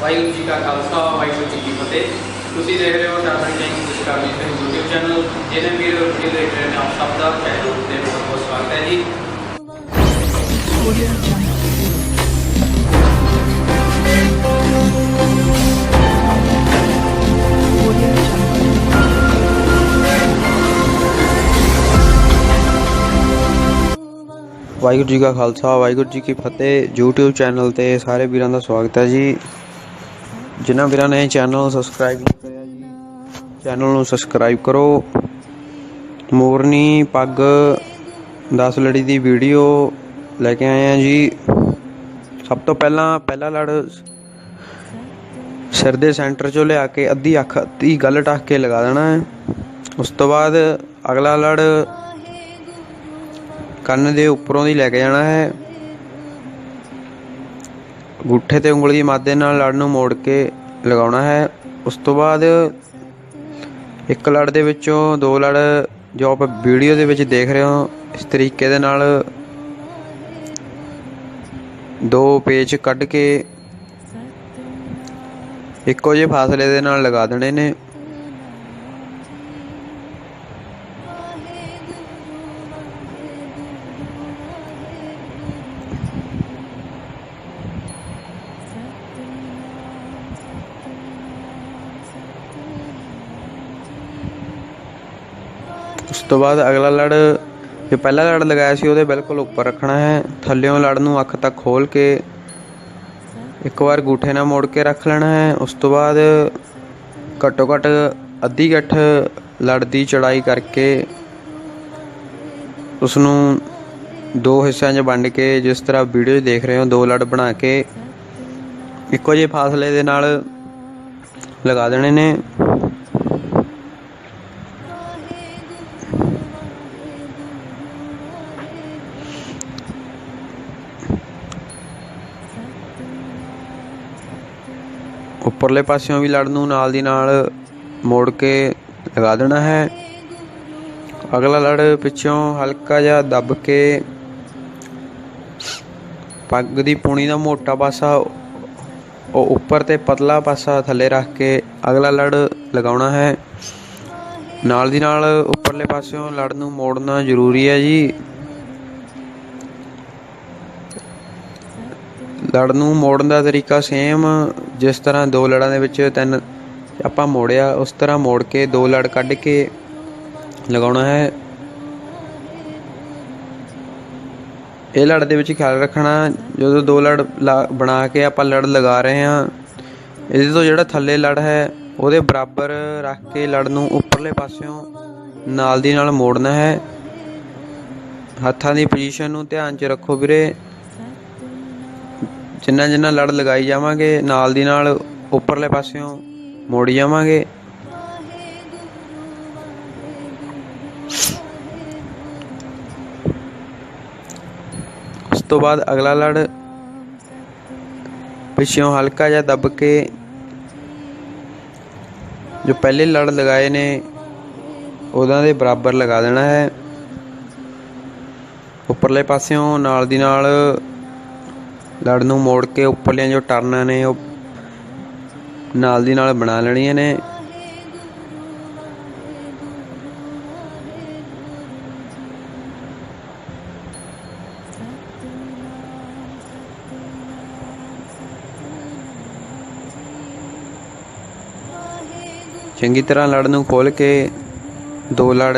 ਵਾਹਿਗੁਰੂ ਜੀ ਕਾ ਖਾਲਸਾ, ਵਾਹਿਗੁਰੂ ਜੀ ਕੀ ਫਤਿਹ। ਤੁਸੀਂ ਦੇਖ ਰਹੇ ਹੋ ਟਾਟਾ ਟੈਂਕ ਡਿਸਕਵਰੀ ਤੇ YouTube ਚੈਨਲ ਜਿਹਨੇ ਵੀਰ ਵੀਡੀਓ ਦੇਖ ਰਹੇ ਆਪ ਸਭ ਦਾ ਚੈਨਲ ਤੇ ਬਹੁਤ ਬਹੁਤ ਸਵਾਗਤ ਹੈ ਜੀ। ਵਾਹਿਗੁਰੂ ਜੀ ਕਾ ਖਾਲਸਾ, ਵਾਹਿਗੁਰੂ ਜੀ ਕੀ ਫਤਿਹ। YouTube ਚੈਨਲ ਤੇ ਸਾਰੇ ਵੀਰਾਂ ਦਾ ਸਵਾਗਤ ਹੈ ਜੀ। ਜਿਨ੍ਹਾਂ ਵੀਰਾਂ ਨੇ ਚੈਨਲ ਨੂੰ ਸਬਸਕ੍ਰਾਈਬ ਨਹੀਂ ਕਰਿਆ ਜੀ, ਚੈਨਲ ਨੂੰ ਸਬਸਕ੍ਰਾਈਬ ਕਰੋ। ਮੋਰਨੀ ਪੱਗ 10 ਲੜੀ ਦੀ ਵੀਡੀਓ ਲੈ ਕੇ ਆਏ ਆ ਜੀ। ਸਭ ਤੋਂ ਪਹਿਲਾਂ, ਪਹਿਲਾ ਲੜ ਸਿਰ ਦੇ ਸੈਂਟਰ ਚੋਂ ਲਿਆ ਕੇ ਅੱਧੀ ਅੱਖ, ਅੱਧੀ ਗੱਲ ਟੱਕ ਕੇ ਲਗਾ ਦੇਣਾ ਹੈ। ਉਸ ਤੋਂ ਬਾਅਦ ਅਗਲਾ ਲੜ ਕੰਨ ਦੇ ਉੱਪਰੋਂ ਦੀ ਲੈ ਕੇ ਜਾਣਾ ਹੈ। ਗੁੱਠੇ ਤੇ ਉਂਗਲੀ ਦੀ ਮੱਧ ਦੇ ਨਾਲ ਲੜ ਨੂੰ ਮੋੜ ਕੇ ਲਗਾਉਣਾ ਹੈ। ਉਸ ਤੋਂ ਬਾਅਦ ਇੱਕ ਲੜ ਦੇ ਵਿੱਚੋਂ ਦੋ ਲੜ ਜੋ ਆਪਾਂ ਵੀਡੀਓ ਦੇ ਵਿੱਚ ਦੇਖ ਰਹੇ ਹੋ, ਇਸ ਤਰੀਕੇ ਦੇ ਨਾਲ ਦੋ ਪੇਚ ਕੱਢ ਕੇ ਇੱਕੋ ਜਿਹੇ ਫਾਸਲੇ ਦੇ ਨਾਲ ਲਗਾ ਦੇਣੇ ਨੇ। ਤੋਂ ਬਾਅਦ ਅਗਲਾ ਲੜ ਜੋ ਪਹਿਲਾ ਲੜ ਲਗਾਇਆ ਸੀ, ਉਹਦੇ ਬਿਲਕੁਲ ਉੱਪਰ ਰੱਖਣਾ ਹੈ। ਥੱਲਿਓਂ ਲੜ ਨੂੰ ਅੱਖ ਤੱਕ ਖੋਲ ਕੇ ਇੱਕ ਵਾਰ ਗੂਠੇ ਨਾਲ ਮੋੜ ਕੇ ਰੱਖ ਲੈਣਾ ਹੈ। ਉਸ ਤੋਂ ਬਾਅਦ ਘੱਟੋ ਘੱਟ ਅੱਧੀ ਗੱਠ ਲੜ ਦੀ ਚੜਾਈ ਕਰਕੇ ਉਸ ਨੂੰ ਦੋ ਹਿੱਸਿਆਂ 'ਚ ਵੰਡ ਕੇ ਜਿਸ ਤਰ੍ਹਾਂ ਵੀਡੀਓ ਦੇਖ ਰਹੇ ਹੋ, ਦੋ ਲੜ ਬਣਾ ਕੇ ਇੱਕੋ ਜਿਹੇ ਫਾਸਲੇ ਦੇ ਨਾਲ ਲਗਾ ਦੇਣੇ ਨੇ। ਉੱਪਰਲੇ ਪਾਸਿਓਂ ਵੀ ਲੜ ਨੂੰ ਨਾਲ ਦੀ ਨਾਲ ਮੋੜ ਕੇ ਲਗਾ ਦੇਣਾ ਹੈ। ਅਗਲਾ ਲੜ ਪਿੱਛੋਂ ਹਲਕਾ ਜਿਹਾ ਦੱਬ ਕੇ ਪੱਗ ਦੀ ਪੂਣੀ ਦਾ ਮੋਟਾ ਪਾਸਾ ਉਹ ਉੱਪਰ ਤੇ ਪਤਲਾ ਪਾਸਾ ਥੱਲੇ ਰੱਖ ਕੇ ਅਗਲਾ ਲੜ ਲਗਾਉਣਾ ਹੈ। ਨਾਲ ਦੀ ਨਾਲ ਉੱਪਰਲੇ ਪਾਸਿਓਂ ਲੜ ਨੂੰ ਮੋੜਨਾ ਜ਼ਰੂਰੀ ਹੈ ਜੀ। ਲੜ ਨੂੰ ਮੋੜਨ ਦਾ ਤਰੀਕਾ ਸੇਮ ਜਿਸ ਤਰ੍ਹਾਂ ਦੋ ਲੜਾਂ ਦੇ ਵਿੱਚ ਤਿੰਨ ਆਪਾਂ ਮੋੜਿਆ, ਉਸ ਤਰ੍ਹਾਂ ਮੋੜ ਕੇ ਦੋ ਲੜ ਕੱਢ ਕੇ ਲਗਾਉਣਾ ਹੈ। ਇਹ ਲੜ ਦੇ ਵਿੱਚ ਖਿਆਲ ਰੱਖਣਾ, ਜਦੋਂ ਦੋ ਲੜ ਲਾ- ਬਣਾ ਕੇ ਆਪਾਂ ਲੜ ਲਗਾ ਰਹੇ ਹਾਂ, ਇਹਦੇ ਤੋਂ ਜਿਹੜਾ ਥੱਲੇ ਲੜ ਹੈ, ਉਹਦੇ ਬਰਾਬਰ ਰੱਖ ਕੇ ਲੜ ਨੂੰ ਉੱਪਰਲੇ ਪਾਸਿਓਂ ਨਾਲ ਦੀ ਨਾਲ ਮੋੜਨਾ ਹੈ। ਹੱਥਾਂ ਦੀ ਪੋਜੀਸ਼ਨ ਨੂੰ ਧਿਆਨ 'ਚ ਰੱਖੋ ਵੀਰੇ। ਜਿੰਨਾ ਜਿੰਨਾ ਲੜ ਲਗਾਈ ਜਾਵਾਂਗੇ, ਨਾਲ ਦੀ ਨਾਲ ਉੱਪਰਲੇ ਪਾਸਿਓਂ ਮੋੜੀ ਜਾਵਾਂਗੇ। ਉਸ ਤੋਂ ਬਾਅਦ ਅਗਲਾ ਲੜ ਪਿੱਛੋਂ ਹਲਕਾ ਜਿਹਾ ਦੱਬ ਕੇ ਜੋ ਪਹਿਲੇ ਲੜ ਲਗਾਏ ਨੇ ਉਹਨਾਂ ਦੇ ਬਰਾਬਰ ਲਗਾ ਦੇਣਾ ਹੈ। ਉੱਪਰਲੇ ਪਾਸਿਓਂ ਨਾਲ ਦੀ ਨਾਲ ਲੜ ਨੂੰ ਮੋੜ ਕੇ ਉੱਪਰਲੀਆਂ ਜੋ ਟਰਨਾਂ ਨੇ ਉਹ ਨਾਲ ਦੀ ਨਾਲ ਬਣਾ ਲੈਣੀਆਂ ਨੇ। ਚੰਗੀ ਤਰ੍ਹਾਂ ਲੜ ਨੂੰ ਖੋਲ ਕੇ ਦੋ ਲੜ,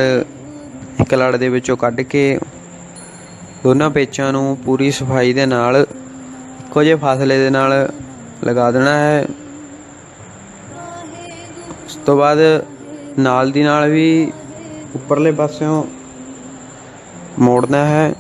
ਇੱਕ ਲੜ ਦੇ ਵਿੱਚੋਂ ਕੱਢ ਕੇ ਦੋਨਾਂ ਪੇਚਾਂ ਨੂੰ ਪੂਰੀ ਸਫ਼ਾਈ ਦੇ ਨਾਲ ਇੱਕੋ ਜਿਹੇ ਫਾਸਲੇ ਦੇ ਨਾਲ ਲਗਾ ਦੇਣਾ ਹੈ। ਉਸ ਤੋਂ ਬਾਅਦ ਨਾਲ ਦੀ ਨਾਲ ਵੀ ਉੱਪਰਲੇ ਪਾਸਿਓਂ ਮੋੜਨਾ ਹੈ।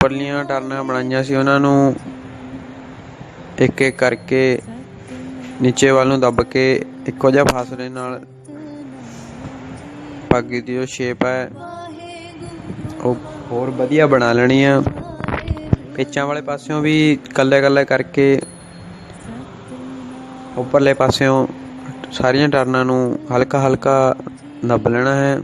ਉੱਪਰਲੀਆਂ ਟਰਨਾਂ ਬਣਾਈਆਂ ਸੀ ਉਹਨਾਂ ਨੂੰ। ਇੱਕ ਇੱਕ ਕਰਕੇ ਨੀਚੇ ਵੱਲ ਨੂੰ ਦੱਬ ਕੇ ਇੱਕੋ ਜਿਹਾ ਫਾਸਲੇ ਨਾਲ ਪੱਗ ਦੀ ਜੋ ਸ਼ੇਪ ਹੈ। ਉਹ ਹੋਰ ਵਧੀਆ ਬਣਾ ਲੈਣੀ ਆ। ਪਿੱਚਾਂ ਵਾਲੇ ਪਾਸਿਓਂ ਵੀ ਕੱਲੇ ਕੱਲੇ ਕਰਕੇ ਉੱਪਰਲੇ ਪਾਸਿਓਂ ਸਾਰੀਆਂ ਟਰਨਾਂ ਨੂੰ ਹਲਕਾ ਹਲਕਾ ਦੱਬ ਲੈਣਾ ਹੈ।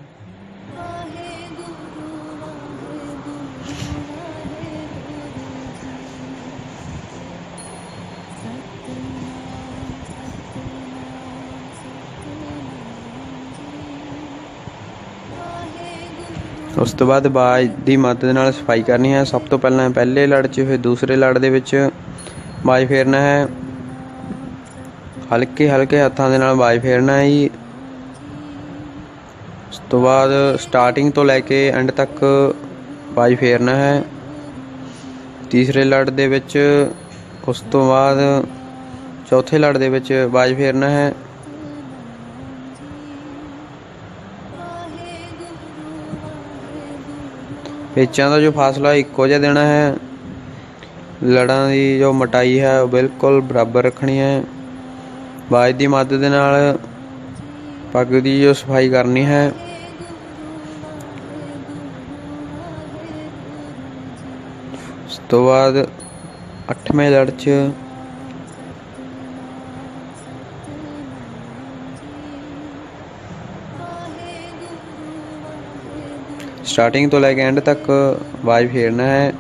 ਉਸ ਤੋਂ ਬਾਅਦ ਬਾਜ ਦੀ ਮਦਦ ਨਾਲ ਸਫ਼ਾਈ ਕਰਨੀ ਹੈ। ਸਭ ਤੋਂ ਪਹਿਲਾਂ ਪਹਿਲੇ ਲੜ 'ਚ, ਫਿਰ ਦੂਸਰੇ ਲੜ ਦੇ ਵਿੱਚ ਬਾਜ ਫੇਰਨਾ ਹੈ। ਹਲਕੇ ਹਲਕੇ ਹੱਥਾਂ ਦੇ ਨਾਲ ਬਾਜ ਫੇਰਨਾ ਹੈ ਜੀ। ਉਸ ਤੋਂ ਬਾਅਦ ਸਟਾਰਟਿੰਗ ਤੋਂ ਲੈ ਕੇ ਐਂਡ ਤੱਕ ਬਾਜ ਫੇਰਨਾ ਹੈ। ਤੀਸਰੇ ਲੜ ਦੇ ਵਿੱਚ ਉਸ ਤੋਂ ਬਾਅਦ ਚੌਥੇ ਲੜ ਦੇ ਵਿੱਚ ਬਾਜ ਫੇਰਨਾ ਹੈ। ਪੇਚਾਂ ਦਾ ਜੋ ਫਾਸਲਾ ਇੱਕੋ ਜਿਹਾ ਦੇਣਾ ਹੈ। ਲੜਾਂ ਦੀ ਜੋ ਮਟਾਈ ਹੈ, ਉਹ ਬਿਲਕੁਲ ਬਰਾਬਰ ਰੱਖਣੀ ਹੈ। ਬਾਜ ਦੀ ਮਦਦ ਦੇ ਨਾਲ ਪੱਗ ਦੀ ਜੋ ਸਫ਼ਾਈ ਕਰਨੀ ਹੈ। ਉਸ ਤੋਂ ਬਾਅਦ ਅੱਠਵੇਂ ਲੜ 'ਚ ਸਟਾਰਟਿੰਗ ਤੋਂ ਲੈ ਕੇ ਐਂਡ ਤੱਕ ਬਾਜ ਫੇਰਨਾ ਹੈ।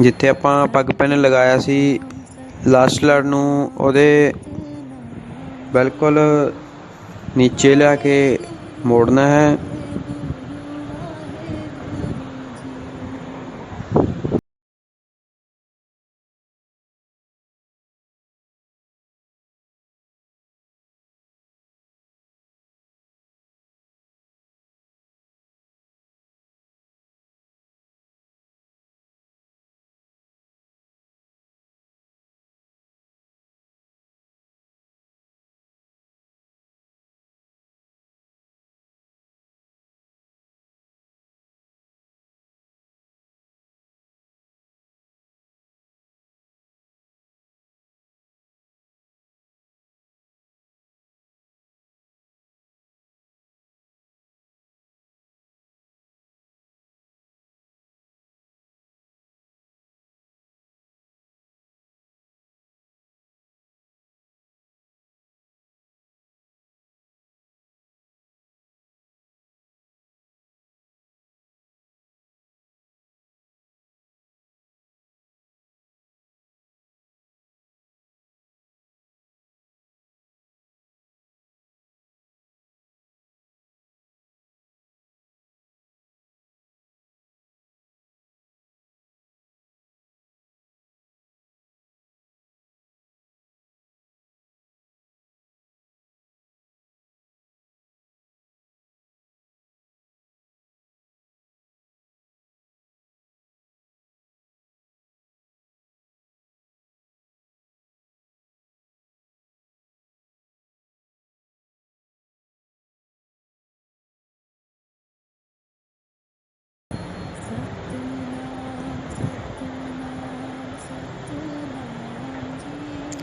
ਜਿੱਥੇ ਆਪਾਂ ਪੱਗ ਪੈਨ ਲਗਾਇਆ ਸੀ ਲਾਸਟ ਲੜ ਨੂੰ ਉਹਦੇ ਬਿਲਕੁਲ ਨੀਚੇ ਲਿਆ ਕੇ ਮੋੜਨਾ ਹੈ।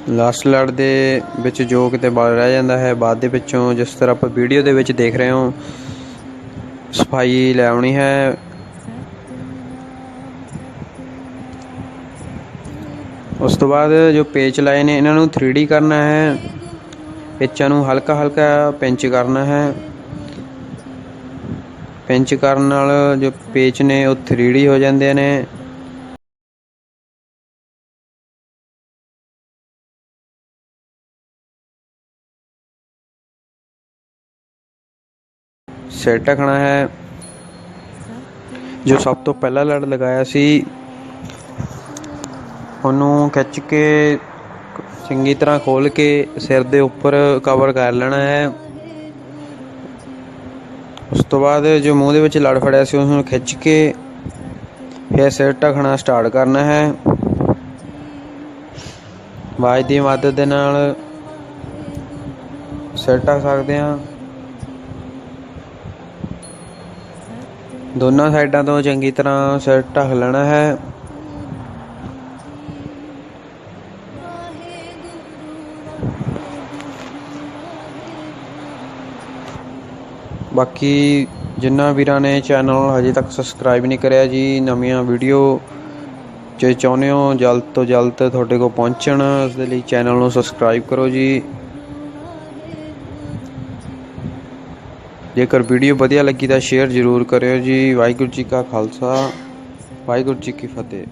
ਲਾਸਟ ਲੜ ਦੇ ਵਿੱਚ ਜੋ ਕਿਤੇ ਬਾਲ ਰਹਿ ਜਾਂਦਾ ਹੈ, ਬਾਅਦ ਦੇ ਵਿੱਚੋਂ ਜਿਸ ਤਰ੍ਹਾਂ ਆਪਾਂ ਵੀਡੀਓ ਦੇ ਵਿੱਚ ਦੇਖ ਰਹੇ ਹੋ, ਸਫ਼ਾਈ ਲੈ ਆਉਣੀ ਹੈ। ਉਸ ਤੋਂ ਬਾਅਦ ਜੋ ਪੇਚ ਲਾਏ ਨੇ, ਇਹਨਾਂ ਨੂੰ 3D ਕਰਨਾ ਹੈ। ਪੇਚਾਂ ਨੂੰ ਹਲਕਾ ਹਲਕਾ ਪਿੰਚ ਕਰਨਾ ਹੈ। ਪਿੰਚ ਕਰਨ ਨਾਲ ਜੋ ਪੇਚ ਨੇ ਉਹ 3D ਹੋ ਜਾਂਦੇ ਨੇ। ਸਿਰ ਢਕਣਾ ਹੈ, ਜੋ ਸਭ ਤੋਂ ਪਹਿਲਾ ਲੜ ਲਗਾਇਆ ਸੀ। ਉਹਨੂੰ ਖਿੱਚ ਕੇ ਚੰਗੀ ਤਰ੍ਹਾਂ ਖੋਲ ਕੇ ਸਿਰ ਦੇ ਉੱਪਰ ਕਵਰ ਕਰ ਲੈਣਾ ਹੈ। ਉਸ ਤੋਂ ਬਾਅਦ ਜੋ ਮੂੰਹ ਦੇ ਵਿੱਚ ਲੜ ਫੜਿਆ ਸੀ ਉਸ ਨੂੰ ਖਿੱਚ ਕੇ ਫਿਰ ਸਿਰ ਢਕਣਾ ਸਟਾਰਟ ਕਰਨਾ ਹੈ। ਆਵਾਜ਼ ਦੀ ਮਦਦ ਦੇ ਨਾਲ ਸਿਰ ਢਕ ਸਕਦੇ ਹਾਂ। ਦੋਨਾਂ ਸਾਈਡਾਂ ਤੋਂ ਚੰਗੀ ਤਰ੍ਹਾਂ ਸਿਰ ਢੱਕ ਲੈਣਾ ਹੈ। ਬਾਕੀ ਜਿਨ੍ਹਾਂ ਵੀਰਾਂ ਨੇ ਚੈਨਲ ਹਜੇ ਤੱਕ ਸਬਸਕ੍ਰਾਈਬ ਨਹੀਂ ਕਰਿਆ ਜੀ, ਨਵੀਆਂ ਵੀਡੀਓ ਜੇ ਚਾਹੁੰਦੇ ਹੋ ਜਲਦ ਤੋਂ ਜਲਦ ਤੁਹਾਡੇ ਕੋਲ ਪਹੁੰਚਣ ਉਸ ਦੇ ਲਈ ਚੈਨਲ ਨੂੰ ਸਬਸਕ੍ਰਾਈਬ ਕਰੋ ਜੀ। ਜੇਕਰ ਵੀਡੀਓ ਵਧੀਆ ਲੱਗੀ ਤਾਂ ਸ਼ੇਅਰ ਜ਼ਰੂਰ ਕਰਿਓ ਜੀ। ਵਾਹਿਗੁਰੂ ਜੀ ਕਾ ਖਾਲਸਾ, ਵਾਹਿਗੁਰੂ ਜੀ ਕੀ ਫਤਿਹ।